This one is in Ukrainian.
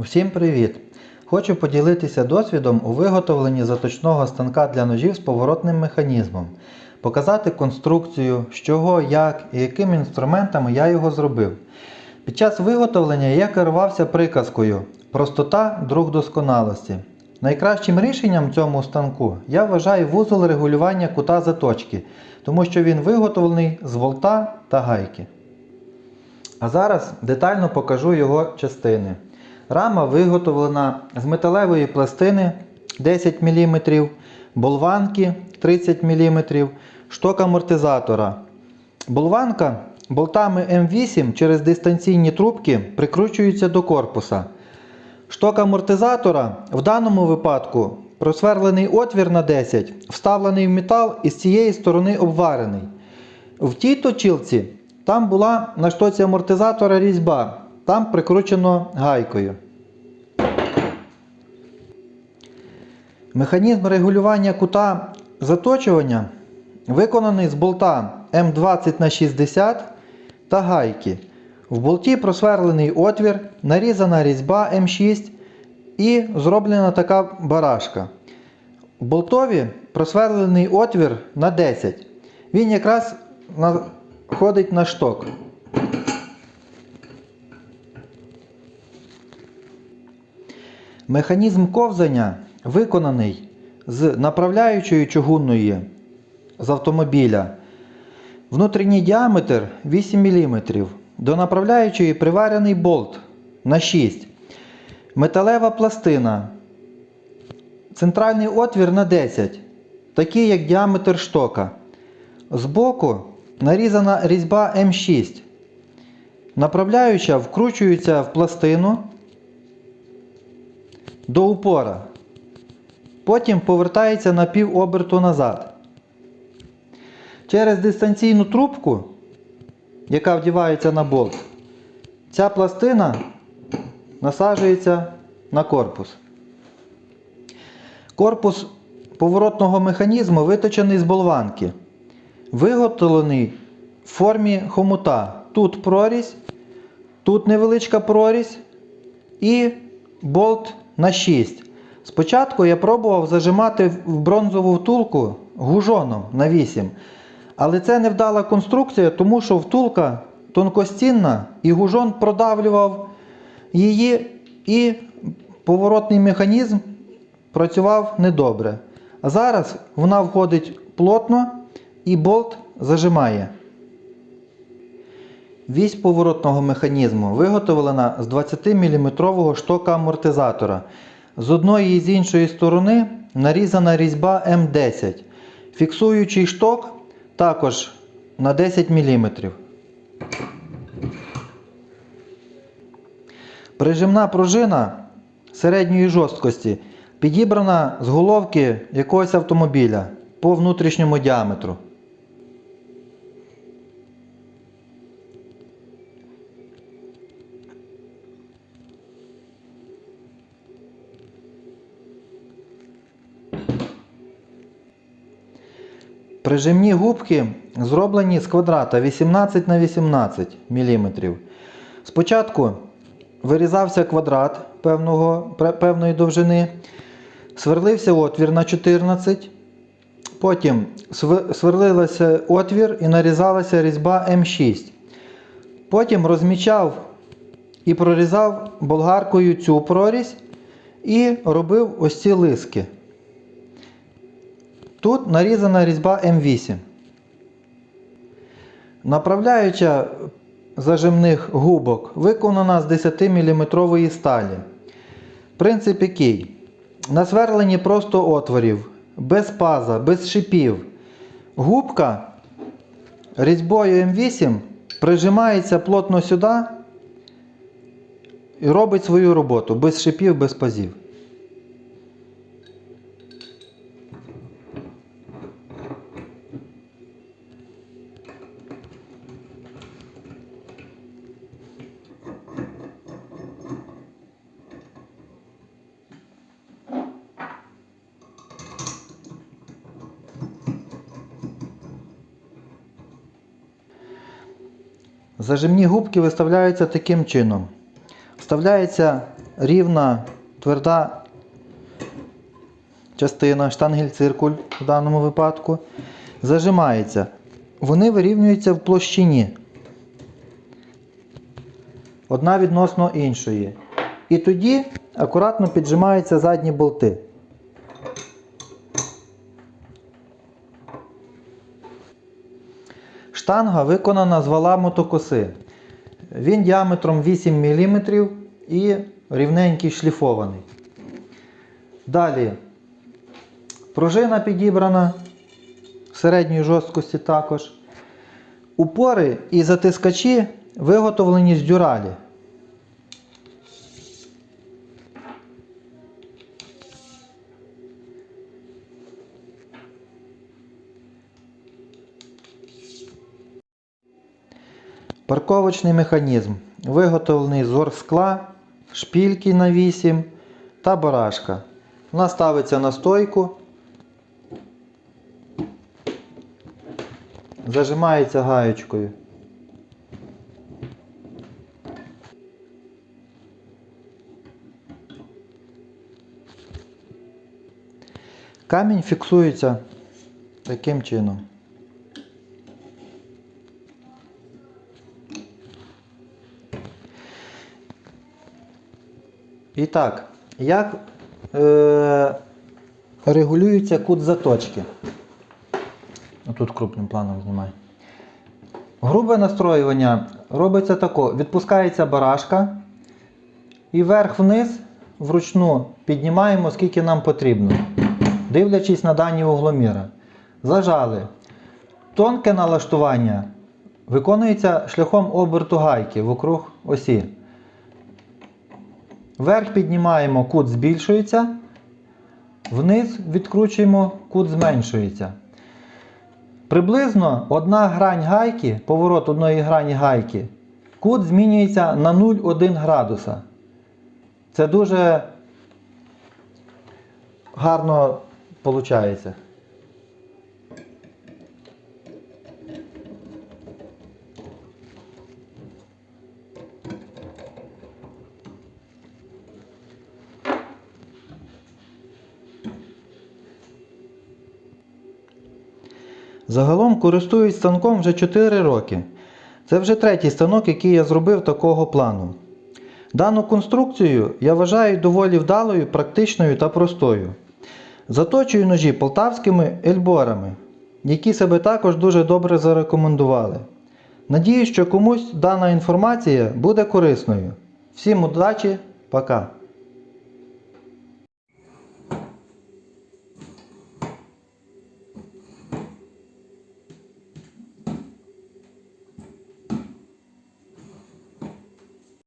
Всім привіт! Хочу поділитися досвідом у виготовленні заточного станка для ножів з поворотним механізмом, показати конструкцію, з чого, як і якими інструментами я його зробив. Під час виготовлення я керувався приказкою Простота друг досконалості. Найкращим рішенням цьому станку я вважаю вузол регулювання кута заточки, тому що він виготовлений з болта та гайки. А зараз детально покажу його частини. Рама виготовлена з металевої пластини 10 мм, болванки 30 мм, шток амортизатора. Болванка болтами М8 через дистанційні трубки прикручується до корпуса. Шток амортизатора в даному випадку просверлений отвір на 10, вставлений в метал і з цієї сторони обварений. В тій точилці там була на штоці амортизатора різьба, там прикручено гайкою. Механізм регулювання кута заточування виконаний з болта М20х60 та гайки. В болті просверлений отвір, нарізана різьба М6 і зроблена така барашка. В болтові просверлений отвір на 10. Він якраз на- ходить на шток. Механізм ковзання виконаний з направляючої чугунної з автомобіля. Внутрішній діаметр 8 мм. До направляючої приварений болт на 6 Металева пластина. Центральний отвір на 10, такий як діаметр штока. Збоку нарізана різьба М6. Направляюча вкручується в пластину до упора. Потім повертається на пів оберту назад. Через дистанційну трубку, яка вдівається на болт, ця пластина насаджується на корпус. Корпус поворотного механізму виточений з болванки. Виготовлений в формі хомута. Тут прорізь, тут невеличка прорізь і болт на 6. Спочатку я пробував зажимати в бронзову втулку гужоном на 8. Але це невдала конструкція, тому що втулка тонкостінна і гужон продавлював її, і поворотний механізм працював недобре. А зараз вона входить плотно і болт зажимає. Вісь поворотного механізму виготовлена з 20-мм штока амортизатора. З одної і з іншої сторони нарізана різьба М10. Фіксуючий шток також на 10 мм. Прижимна пружина середньої жорсткості підібрана з головки якогось автомобіля по внутрішньому діаметру. Прижимні губки зроблені з квадрата 18 на 18 мм. Спочатку вирізався квадрат певного, певної довжини, сверлився отвір на 14, потім св- сверлилася отвір і нарізалася різьба М6. Потім розмічав і прорізав болгаркою цю прорізь і робив ось ці лиски. Тут нарізана різьба М8. Направляюча зажимних губок виконана з 10-мм сталі. Принцип який? На сверленні просто отворів, без паза, без шипів. Губка різьбою М8 прижимається плотно сюди і робить свою роботу без шипів, без пазів. Зажимні губки виставляються таким чином. Вставляється рівна тверда частина, штангель-циркуль в даному випадку, зажимається. Вони вирівнюються в площині. Одна відносно іншої. І тоді акуратно піджимаються задні болти. Штанга виконана з вала мотокоси. Він діаметром 8 мм і рівненький шліфований. Далі пружина підібрана середньої жорсткості також. Упори і затискачі виготовлені з дюралі. Парковочний механізм виготовлений з оргскла, шпільки на 8 та барашка. Вона ставиться на стойку, зажимається гаєчкою. Камінь фіксується таким чином. І так, як е, регулюється кут заточки? Тут крупним планом знімаю. Грубе настроювання робиться тако: відпускається барашка і вверх-вниз вручну піднімаємо, скільки нам потрібно, дивлячись на дані угломіра. Зажали. Тонке налаштування виконується шляхом оберту гайки вокруг осі. Вверх піднімаємо, кут збільшується, вниз відкручуємо, кут зменшується. Приблизно одна грань гайки, поворот одної грані гайки, кут змінюється на 0,1 градуса. Це дуже гарно виходить. Загалом користуюсь станком вже 4 роки. Це вже третій станок, який я зробив такого плану. Дану конструкцію я вважаю доволі вдалою, практичною та простою. Заточую ножі полтавськими ельборами, які себе також дуже добре зарекомендували. Надію, що комусь дана інформація буде корисною. Всім удачі, пока!